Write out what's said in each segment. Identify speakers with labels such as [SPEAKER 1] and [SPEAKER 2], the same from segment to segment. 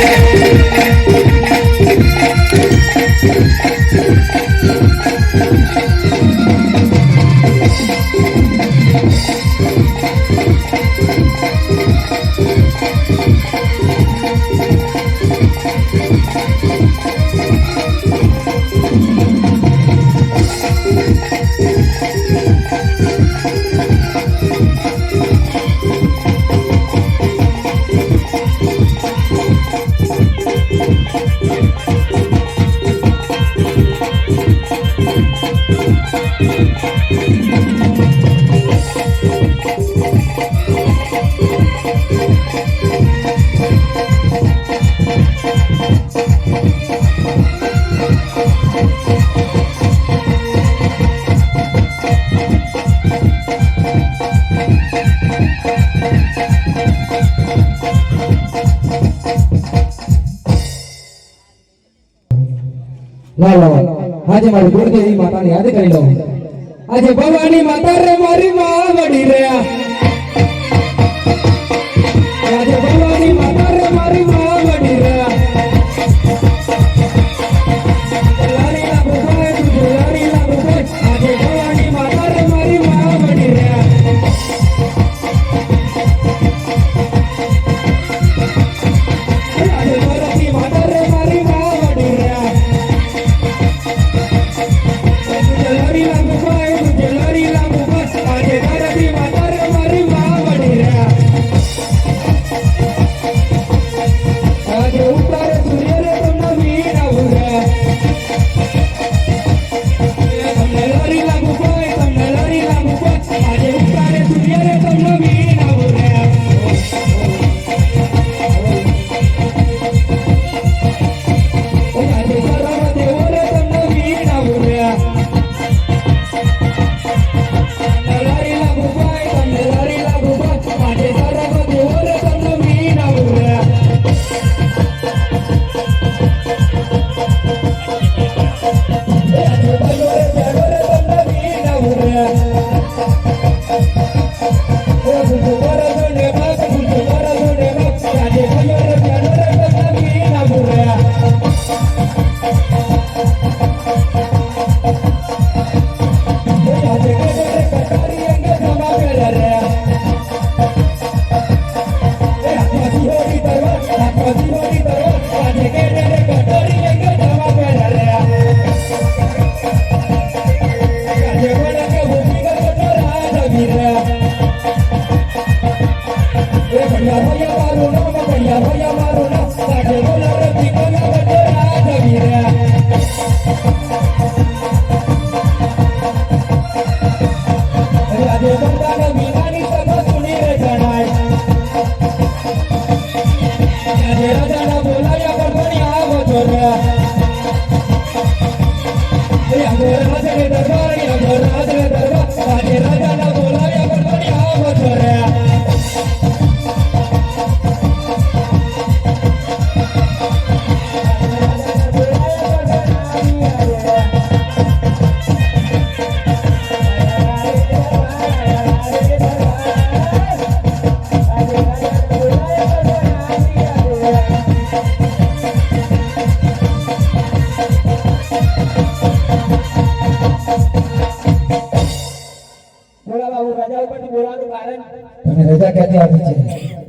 [SPEAKER 1] yeah. સંભાળો આજે મારી ગુરુદેવી માતાને યાદ કરી લો. આજે ભવાની માતા રે મારી માં વડી રહ્યા.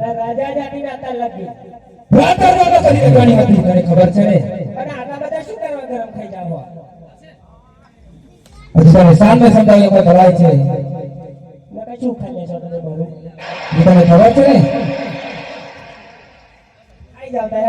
[SPEAKER 1] રાજા
[SPEAKER 2] જાની ના લાગી.
[SPEAKER 1] રાતર રાતો કરી દેવાની હતી. તને ખબર છે ને?
[SPEAKER 2] અને આટલા બધા શું કરવા ગરમ થઈ જાવ
[SPEAKER 1] પછી તને સામે કોઈ ભરાય છે.
[SPEAKER 2] મને શું ખાઈ લેશો તમે મારું
[SPEAKER 1] તને ખબર છે ને?
[SPEAKER 2] આઈ જાવ તા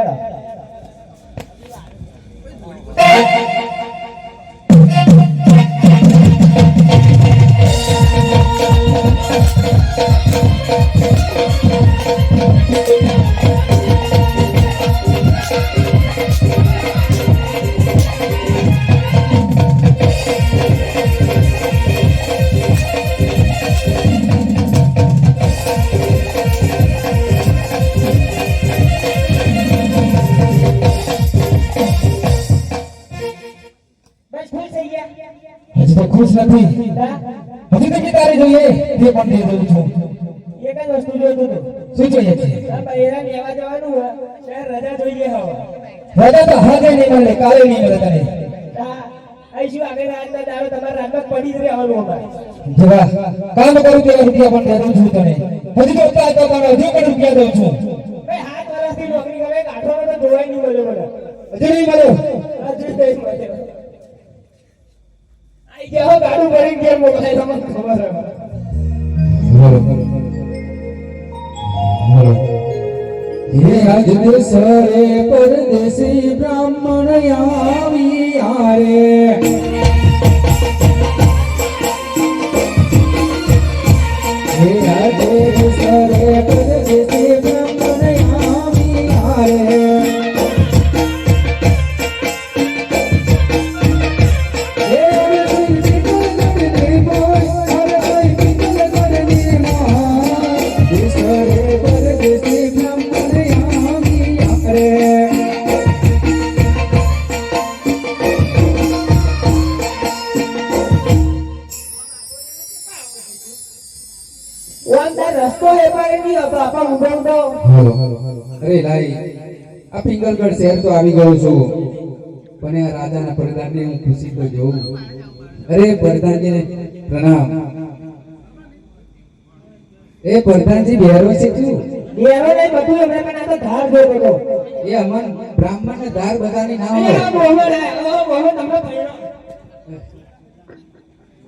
[SPEAKER 2] ખુશ
[SPEAKER 1] નથી. હજી તો કે જોઈએ તે પણ દે દઉં છું આગળ પડી જ
[SPEAKER 2] રૂપિયા પણ દઉં છું હજી છું.
[SPEAKER 1] ભાઈ હાથ નોકરી કરે નહીં ગયા ગાડું ભરી
[SPEAKER 2] પરદેશી બ્રાહ્મણ આવી
[SPEAKER 3] તો આવી ગયો છું. પણ આ રાજાના પ્રધાનને હું ખુશી તો જોઉં. અરે પ્રધાનજીને પ્રણામ. એ પ્રધાનજી બિહારો છે
[SPEAKER 1] તું બધું એમને ધાર
[SPEAKER 3] એ અમન બ્રાહ્મણ ને ધાર બધાની ના હોય.
[SPEAKER 1] મોહમ્મદ આ ઓ મોહમ્મદ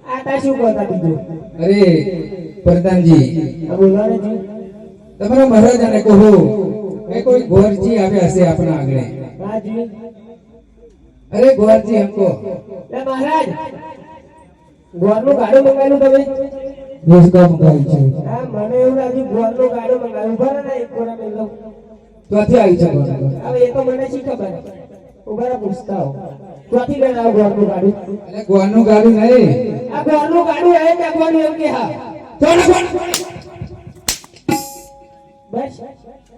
[SPEAKER 1] આ તા શું કરતા બીજું?
[SPEAKER 3] અરે પ્રધાનજી.
[SPEAKER 1] આ બોલવાને
[SPEAKER 3] તમારા મહારાજાને કહો કે કોઈ ગોરજી આવ્યા હશે આપણા આગળ
[SPEAKER 1] રાજી
[SPEAKER 3] અરે ગોરજી હમકો
[SPEAKER 1] એ મહારાજ ગોરનું ગાડું મંગાવ્યું તમે? દોસ મંગાવ્યું છે. મને એવું લાગ્યું ગોરનું ગાડું મંગાવ્યું. બરાબર એક ગોરા મેં લઉં
[SPEAKER 3] ક્યાંથી આવી છે ગોર
[SPEAKER 1] હવે એ તો મને શી ખબર? ઉભારા પૂછતા હો ક્યાંથી લઈને આવ ગોરનું ગાડું
[SPEAKER 3] એટલે ગોરનું ગાડું નહીં.
[SPEAKER 1] આ ગોરનું ગાડું હે ત્યાં ગોરનું એમ કે હા. ચોડ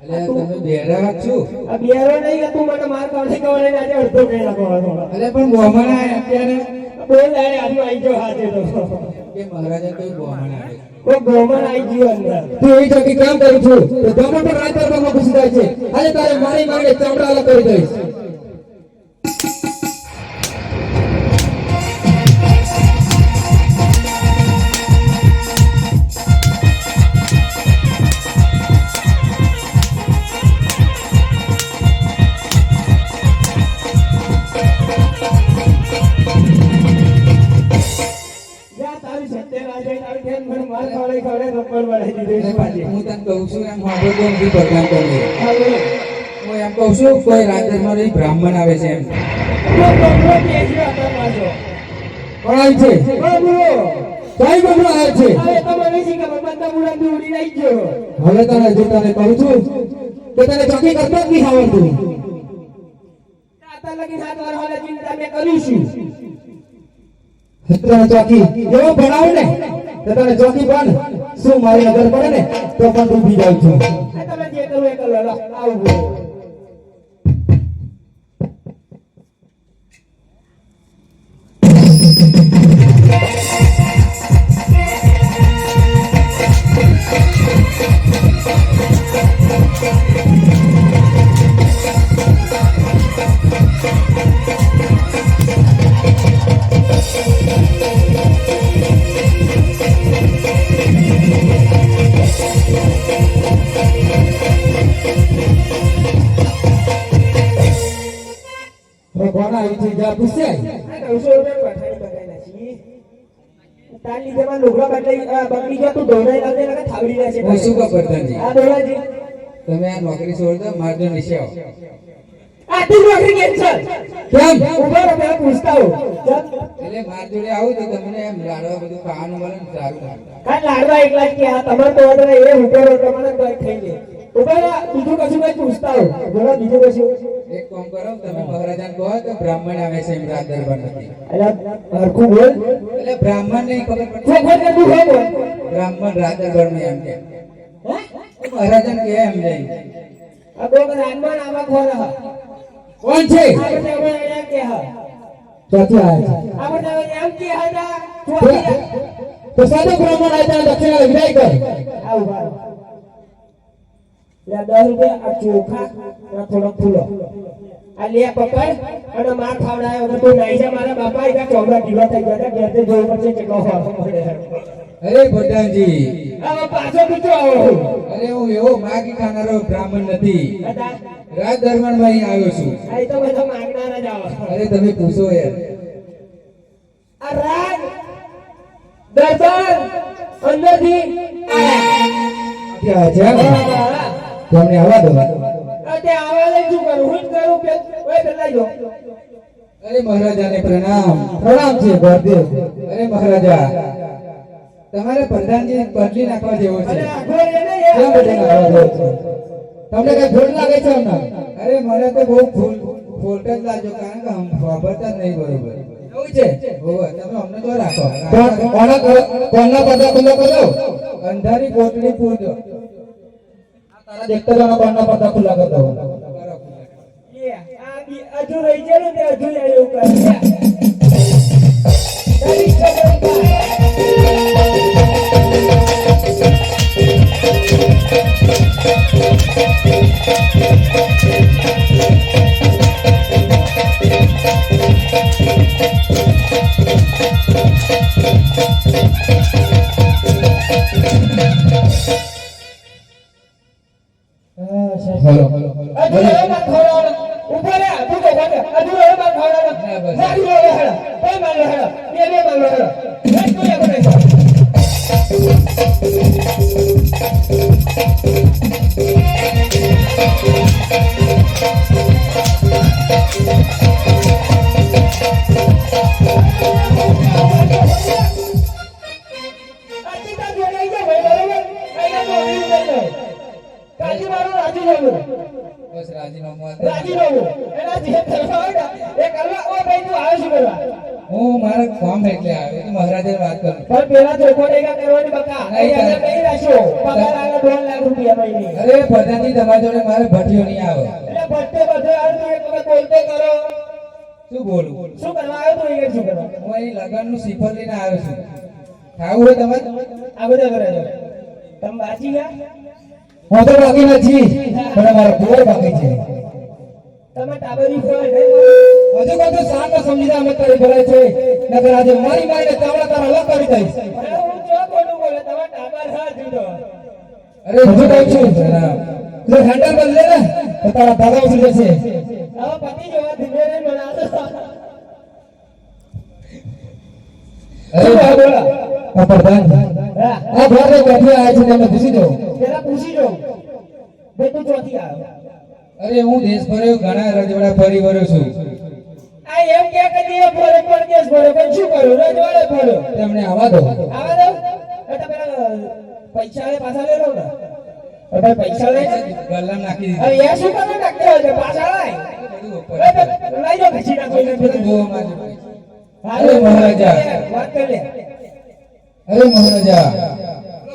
[SPEAKER 3] એટલે તમે બેરા છો.
[SPEAKER 1] આ બિયારો નહીં કે તું મને માર કાઢે કવડે આજે અડધો કઈ નાખો
[SPEAKER 3] અરે પણ ગોમણા અત્યારે.
[SPEAKER 1] બોલ આય આજુ આવી ગયો હાથે તો.
[SPEAKER 3] કે મહારાજા તો ગોમણા આવે
[SPEAKER 1] કોઈ ગોમન આવી ગયું અંદર.
[SPEAKER 2] તું જગ્યાએ કામ કરું છું? તો ગમે પણ રાત દરબારમાં ઘૂસી જાય છે. આજે તારે મારી મારી ચામડા અલગ કરી દઈશ.
[SPEAKER 1] બનાવી દીધી
[SPEAKER 3] હું તને કહું છું એમ સાંભળતો નથી પ્રધાન તમને?
[SPEAKER 1] હું
[SPEAKER 3] એમ કહું છું કોઈ રાજ્યમાં નહીં બ્રાહ્મણ આવે છે એમ.
[SPEAKER 1] તો
[SPEAKER 2] કઈ આવે
[SPEAKER 1] હવે તો
[SPEAKER 2] તને જો તને કહું છું કે તને ચોકી કરતો જ નહીં આવડતું.
[SPEAKER 1] આતા હાથ વાર હાલે ચિંતા મેં કર્યું છું.
[SPEAKER 2] ચોકી. એવો ભણાવ ને તો તને ચોકી પણ શું મારી નજર પડે ને, તો પણ ડૂબી જાવ છું
[SPEAKER 1] બોલો.
[SPEAKER 2] હવે
[SPEAKER 1] બગડી ગયો તું દોડાઈ લાવજે નકર
[SPEAKER 3] હું શું કહું પ્રધાનજી?
[SPEAKER 1] આ દોડાજી.
[SPEAKER 3] તમે આ નોકરી છોડ મારજો નીચે આવો.
[SPEAKER 1] આ નોકરી કેન્સલ
[SPEAKER 2] કેમ?
[SPEAKER 1] ઊભા રહો પેલા પૂછતા હો
[SPEAKER 3] એટલે માર જોડે આવું તો તમને એમ લાડવા બધું ખાવાનું મળે ને સારું
[SPEAKER 1] કાલ લાડવા એકલા કે આ તમારે તો order એ ઉપર તમારે તો ખાઈ લે. ઊભા બીજું કશું કઈ પૂછતા હો બોલો બીજું કશું?
[SPEAKER 3] એક કામ કરો તમે મહારાજાને કહો કે બ્રાહ્મણ આવે છે એમ રાત દરબાર નથી.
[SPEAKER 1] અલા હરખું બોલ.
[SPEAKER 3] એટલે બ્રાહ્મણ નહીં ખબર પડતી બ્રાહ્મણ રાત દરબારમાં એમ કે. મહારાજાને કે એમ નહીં
[SPEAKER 1] આ બોલ આવા ખોર.
[SPEAKER 2] કોણ છે?
[SPEAKER 1] આ બધા કે હા.
[SPEAKER 2] ચોથી આવે છે.
[SPEAKER 1] આ એમ કે હા તો-
[SPEAKER 2] સાદો બ્રાહ્મણ આવ્યા દક્ષિણા વિદાય કર.
[SPEAKER 1] આ ઊભા રહો લે દસ રૂપિયા આ ચોખા અને થોડો ફૂલો આ લે પકડ અને માર ખાવડાયો કે તું નાઈ જા મારા બાપા એકા ચોમડા ઢીલા થઈ ગયા હતા ઘેરથી જોવું પડશે કેટલો
[SPEAKER 3] અરે પ્રધાનજી
[SPEAKER 1] હવે પાછો આવો
[SPEAKER 3] અરે હું એવો માગી ખાનારો બ્રાહ્મણ નથી. રાજ દરબારમાં અહીં આવ્યો છું.
[SPEAKER 1] આ તો બધો માંગનારા જ આવો.
[SPEAKER 3] અરે તમે પૂછો યાર.
[SPEAKER 1] આ રાજ દર્શન અંદરથી
[SPEAKER 3] ત્યાં છે તમને આવવા દો
[SPEAKER 1] તે આવા શું કરું? હું જ કરું કે ઓય પેલા દો
[SPEAKER 3] અરે મહારાજાને પ્રણામ. પ્રણામ છે બળદેવ અરે મહારાજા તમારે પ્રધાનજી બદલી નાખવા જેવો છે.
[SPEAKER 1] અને આખો એને
[SPEAKER 3] કેમ બદલી નાખવા જેવો છે? તમને કઈ ભૂલ લાગે છે અમને? અરે મને તો બહુ ભૂલ ફોલ્ટ જ લાગ્યો કારણ કે હમ વાપરતા જ નહીં બરોબર એવું છે? હોવે, તમે અમને તો રાખો. કોના કોના પદા ખુલ્લા કરો અંધારી કોટડી પૂરજો તારા દેખતા જાનો કોના પદા ખુલ્લા કરી દો
[SPEAKER 1] લે, રહી ને તે હજુ એવું કરે.
[SPEAKER 3] રાજીનામું
[SPEAKER 1] એના જે કરવા હોય એ કરવા. ઓ ભાઈ, તું આવે શું કરવા?
[SPEAKER 3] હું મારા કામ એટલે આવ્યો તો મહારાજાને વાત કરું
[SPEAKER 1] પણ પેલા ચોખ્ખો ટેકા કરવાની બકા.
[SPEAKER 3] નહીં,
[SPEAKER 1] નહીં રાખ્યો. પગાર આગળ દોઢ લાખ રૂપિયા મહિને.
[SPEAKER 3] અરે પ્રધાનજી તમારા જોડે મારે ભઠ્ઠીઓ નહીં આવે
[SPEAKER 1] એટલે ભટ્ટે બધે આવ્યો તું એક વખત બોલતો કરો.
[SPEAKER 3] શું બોલું
[SPEAKER 1] શું કરવા આવ્યો તું અહીંયા શું કરવા?
[SPEAKER 3] હું અહીં લગનનું શ્રીફળ લઈને આવ્યો છું ખાવું હોય તમે
[SPEAKER 1] આ બધા કરે. તમે બાજી ગયા?
[SPEAKER 3] હું તો બાકી નથી પણ મારા કુંવર બાકી છે
[SPEAKER 1] તમે ટાબરી ફોડ
[SPEAKER 3] હજુ બધું શાંત સમજી અમે તારી ભરાય છે નકર આજે મારી મારીને ચાવડા તારા અલગ કરી દઈશ
[SPEAKER 1] હું જો ખોટું બોલે, તમે ટાબર હા જુદો.
[SPEAKER 3] અરે હજુ કહું છું જો હેન્ડલ બદલે ને તો તારા દાદા ઉતરી જશે
[SPEAKER 1] હવે પતિ જોવા ધીમે રહીને મને
[SPEAKER 3] અરે
[SPEAKER 1] શું
[SPEAKER 3] આ પ્રધાન. આ આવ્યા છે તમે પૂછી દો
[SPEAKER 1] પૂછી જોઉં. બે તું ચોથી આવ્યો.
[SPEAKER 3] અરે હું દેશ ભર્યો ઘણા રજવાડા ફરી ભર્યો છું
[SPEAKER 1] આ એમ કે કે દેશ ભર્યો પણ દેશ ભર્યો પણ શું કર્યું રજવાડે ભર્યો
[SPEAKER 3] તમને આવા દો
[SPEAKER 1] આવા દો એટલે પેલા પૈસા લે પાછા લઈ લો ને. ભાઈ પૈસા લઈ લે.
[SPEAKER 3] ગલ્લામાં નાખી
[SPEAKER 1] હવે
[SPEAKER 3] અરે
[SPEAKER 1] એ શું કરવા નાખતા છે? પાછા તો લઈ જો ખસી નાખો એને
[SPEAKER 3] બધું. જોવા માંગે અરે મહારાજા.
[SPEAKER 1] વાત કરી લે.
[SPEAKER 3] અરે મહારાજા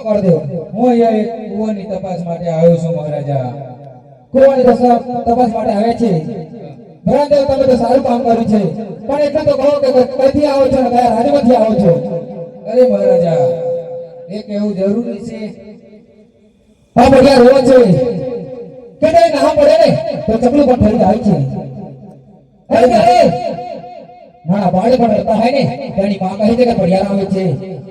[SPEAKER 3] કરી દો હું અહીંયા એક કુવાની તપાસ માટે આવ્યો છું મહારાજા કુવાની તપાસ માટે આવે છે. મહારાજા તમે તો સારું કામ કર્યું છે. પણ એટલું તો કહો કે કઈથી આવો છો કયા રાજ્યમાંથી આવો છો? અરે મહારાજા એ કહેવું જરૂરી છે. હા બધા રોવા છે. કે ના પડે ને? તો ચપલું પણ ફરી જાય છે. અરે! અરે ના બાળ પણ રડતા હોય ને તેની માં કહે છે કે પડિયાર આવે છે.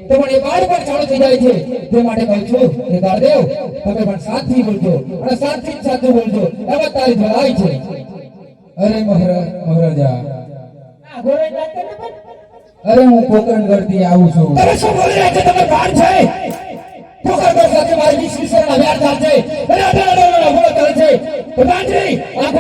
[SPEAKER 3] તો પણ એ બાળ પણ ચાલુ થઈ જાય છે. તે માટે કહું છું કે ગાળદેવ તમે પણ સાચી બોલજો અને સાચી સાચું બોલજો. એમાં તારી ભલાઈ છે. અરે મહારાજ. અરે હું કોકણગઢથી આવું છું.
[SPEAKER 1] તમે શું બોલી રહ્યા છો? તમે ભાન છે?
[SPEAKER 3] કોકણગઢ સાથે મારી વીસ વિષયના વ્યાર થાય છે અને અઢાર અઢાર ભૂલો કરે છે. પ્રધાનજી આ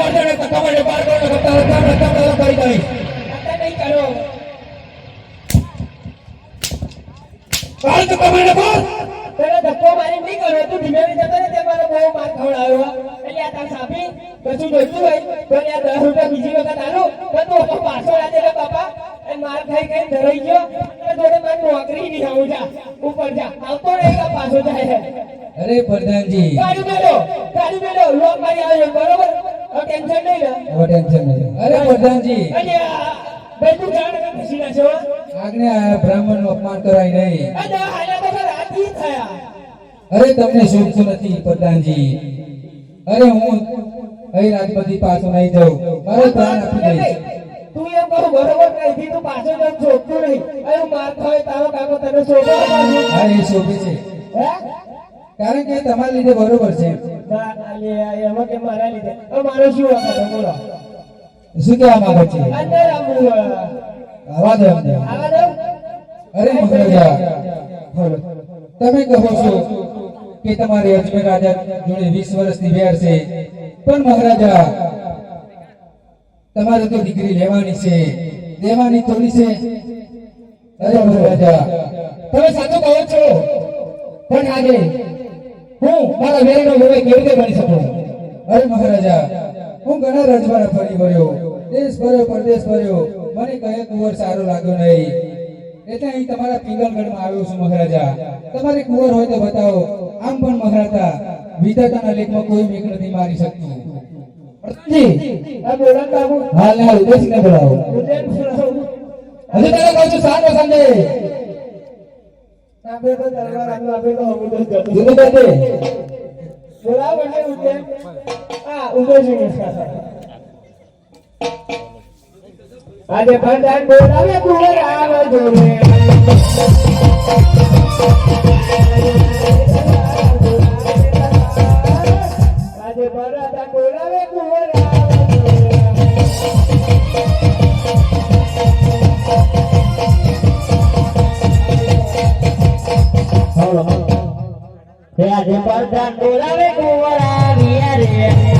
[SPEAKER 3] અરે તમને શોભતું નથી પ્રધાનજી. અરે હું અહીં રાજપતિ પાછો નહીં જાઉં. મારો પ્રાણ આપી દઈશ.
[SPEAKER 1] તું એમ કહું બરોબર કહી તું પાછો જમ શોધતું નહીં. અરે માર ખાય તારો કાકો તને શોધો.
[SPEAKER 3] હા એ શોભે છે. કારણ કે તમારા લીધે બરોબર છે.
[SPEAKER 1] ના, અલે, આ એમાં કે મારા લીધે? મારો શું વાંધો? બોલો.
[SPEAKER 3] શું કહેવા માંગે છે?
[SPEAKER 1] અંદર
[SPEAKER 3] આવા દો
[SPEAKER 1] આવા
[SPEAKER 3] અરે મહારાજા તમે કહો છો કે તમારે અજમેર રાજા જોડે વીસ વર્ષની વેર છે. પણ મહારાજા, તમારે તો દીકરી લેવાની છે. દેવાની થોડી છે. અરે મહારાજા,
[SPEAKER 2] તમે સાચું કહો છો. પણ આજે હું મારા વેરનો વિવેક કેવી રીતે બની શકું?
[SPEAKER 3] અરે મહારાજા, હું ઘણા રજવાડા ફરી ગયો દેશ ફર્યો પરદેશ ફર્યો. મને કયા કુંવર સારો લાગ્યો નહીં. એટલે અહીં તમારા પિંગલગઢમાં આવ્યો છું મહારાજા તમારે કુંવર હોય તો બતાવો આમ પણ મહારાજા વિધાતાના લેખમાં કોઈ મેઘ નથી મારી શકતું
[SPEAKER 2] પ્રધાનજી
[SPEAKER 1] આ બોલા બાબુ
[SPEAKER 3] હાલ હાલ ઉદેશને બોલાવો
[SPEAKER 1] ઉદયન બોલાવું.
[SPEAKER 2] હજુ તને કહું છું સાંજો સાંજે
[SPEAKER 1] આપણે તો દરબાર આપણું આપણે તો હમું તો જતું.
[SPEAKER 3] જુદું
[SPEAKER 1] બોલાવો એટલે ઉદયન. હા, જોઈએ. આજે પ્રધાન બોલાવે આવે જોડે. આજે પ્રધાન બોલાવે આવે જોડે. આજે પ્રધાન બોલાવે કુંવર રે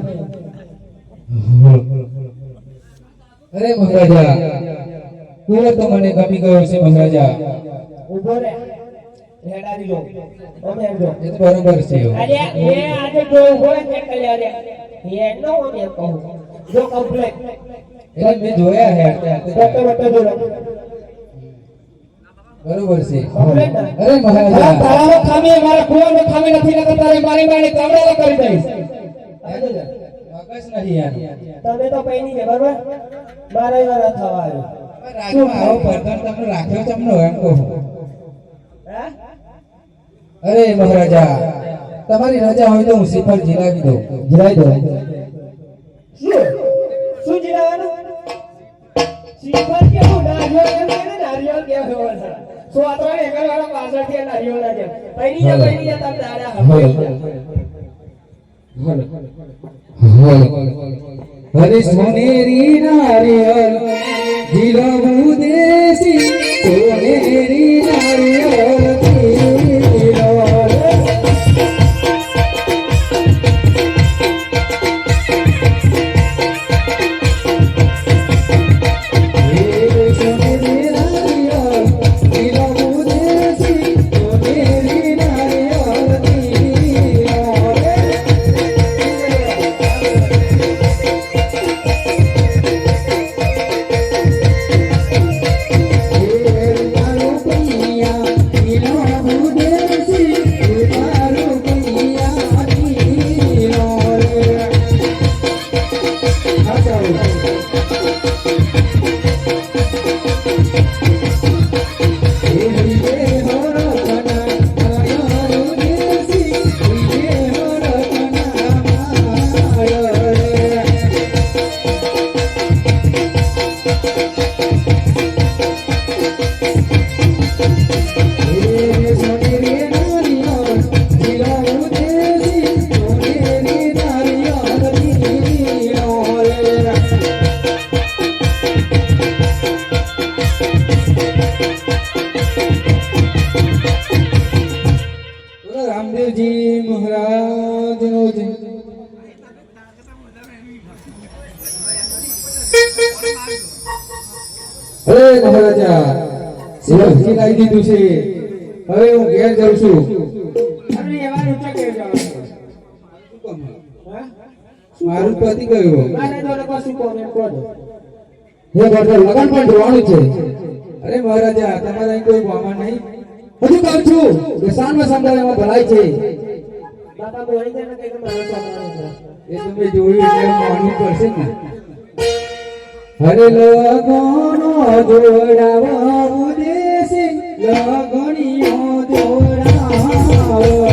[SPEAKER 3] અરે મહારાજા કુંવર તો મને ગમી ગયો છે મહારાજા?
[SPEAKER 1] ઊભો રે. હેડારી લો અમે જો.
[SPEAKER 3] એ તો બરોબર છે.
[SPEAKER 1] અરે એ આજે જો ઊભો રે ચેક કરી એ નો હું કહું. જો કમ્પ્લેટ.
[SPEAKER 3] એટલે મેં જોયા હે
[SPEAKER 1] જો
[SPEAKER 3] બરોબર છે. અરે મહારાજા.
[SPEAKER 2] તારામાં ખામી મારા કુવાનો ખામી નથી નકર તારે મારી મારી કામડાઓ કરી દઈશ.
[SPEAKER 3] યાર.
[SPEAKER 1] તમે તો પૈની છે બરોબર? બારે વાર થવા આવ્યો
[SPEAKER 3] આવો પ્રધાન તમને રાખ્યો તમને એમ કહું. અરે મહારાજા તમારી રજા હોય તો હું શ્રીફળ જીલાવી દઉં. જીલાવી દઉં
[SPEAKER 1] શું? શું જીરાવાનું શ્રીફળ કેવું નારિયેળ કેમ કે નારિયેળ કેમ ખબર છે. સોતરો ને એકલ વાળા પાછળથી નારિયેળ ના જેમ પૈની જા પૈની જા તમે દાડા હવે
[SPEAKER 3] હરે સોનેરી નારિયલ જીલાવું દેશી સોનેરી અરે મહારાજા શિવજી લાવી દીધું છે. હવે હું ઘેર જઉં છું. મારું પતિ ગયું. હે ગોઠવે લગન પણ જોવાનું છે. અરે મહારાજા તમારા કોઈ વામન નહીં. હજુ કહું છું. દશાનમાં સંભાળવામાં ભલાઈ છે.
[SPEAKER 1] બાપા બોલી દે ને કે મારા
[SPEAKER 3] એ તમે જોયું એટલે માનવું પડશે ને. હરે લગનો જોડાવા ઉદેશી લગણીઓ જોડાવા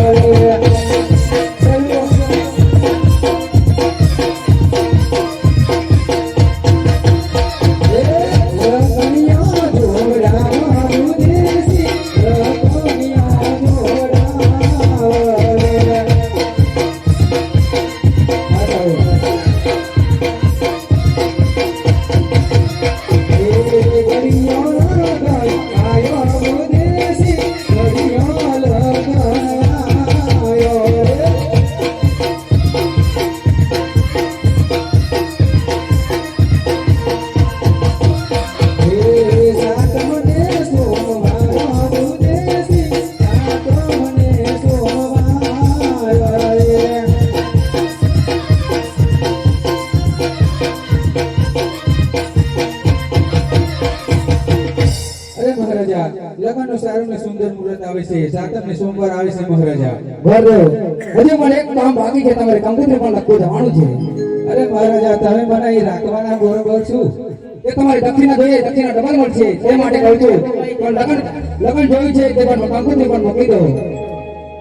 [SPEAKER 3] મહારાજા લગ્નનો સારું ને સુંદર મુહૂર્ત આવે છે સાતમ ને સોમવાર આવે છે મહારાજા.
[SPEAKER 2] હજુ પણ એક કામ બાકી છે તમારે કંકોત્રી પણ લખવું જવાનું છે.
[SPEAKER 3] અરે મહારાજા તમે મને એ રાખવાના બરોબર છું.
[SPEAKER 2] એ તમારી દક્ષિણા જોઈએ દક્ષિણા ડબલ મળશે એ માટે કહું છું. પણ લગન લગ્ન જોયું છે તે પણ કંકોત્રી પણ મોકલી દો.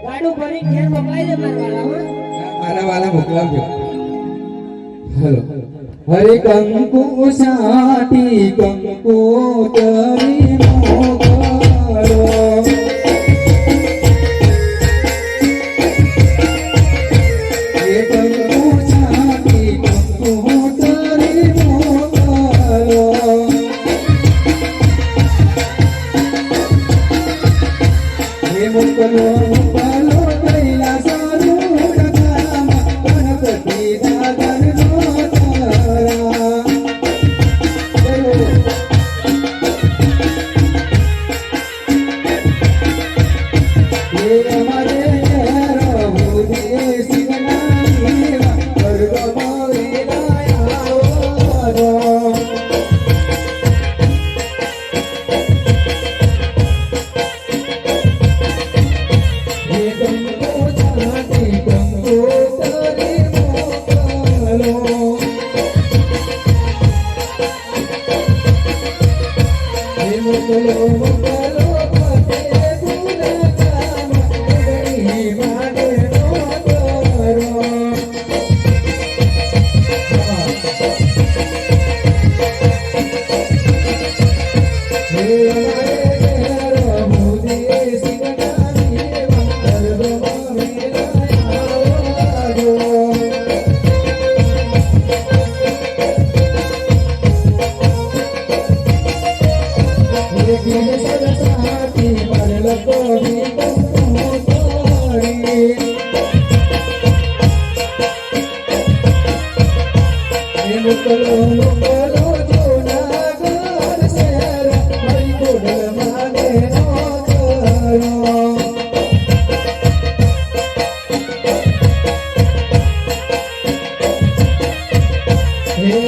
[SPEAKER 1] ગાડું ભરી ઘેર મોકલાઈ દે મારા વાળા
[SPEAKER 3] મારા વાલા મોકલાવજો. હેલો. હરે કંકુ સાટી કંકુ તરી મોકલો હે કંકુ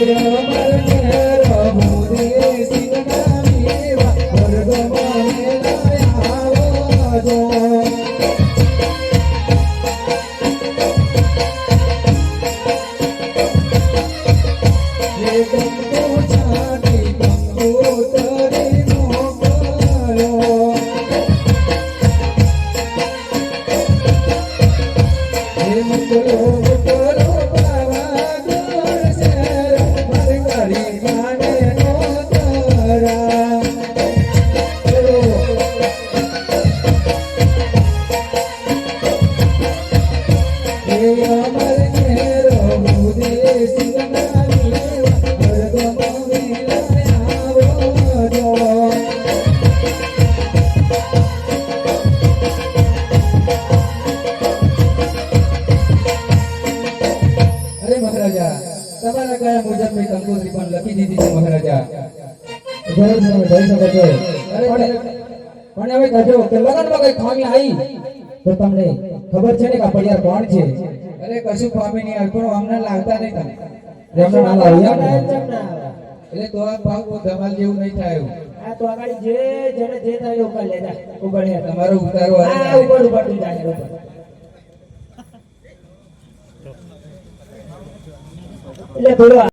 [SPEAKER 3] હે કઈ ખામી આવી
[SPEAKER 2] તો તમને ખબર છે ને કે પડિયાર કોણ છે?
[SPEAKER 3] અરે કશું પામી નહીં આવે અમને લાગતા નહીં તમે. એમને ના લાવી
[SPEAKER 1] ના,
[SPEAKER 3] આપો.
[SPEAKER 1] ચમ ના? આવે.
[SPEAKER 3] એટલે તો આ ભાવ ધમાલ જેવું નહીં થાય.
[SPEAKER 1] આ તો આગળ જે જેને જે થાય ઉપર લે ઉપર
[SPEAKER 3] તમારો ઉતારો હારે
[SPEAKER 1] ઉપર ઉપર તું ઉપર. એટલે થોડું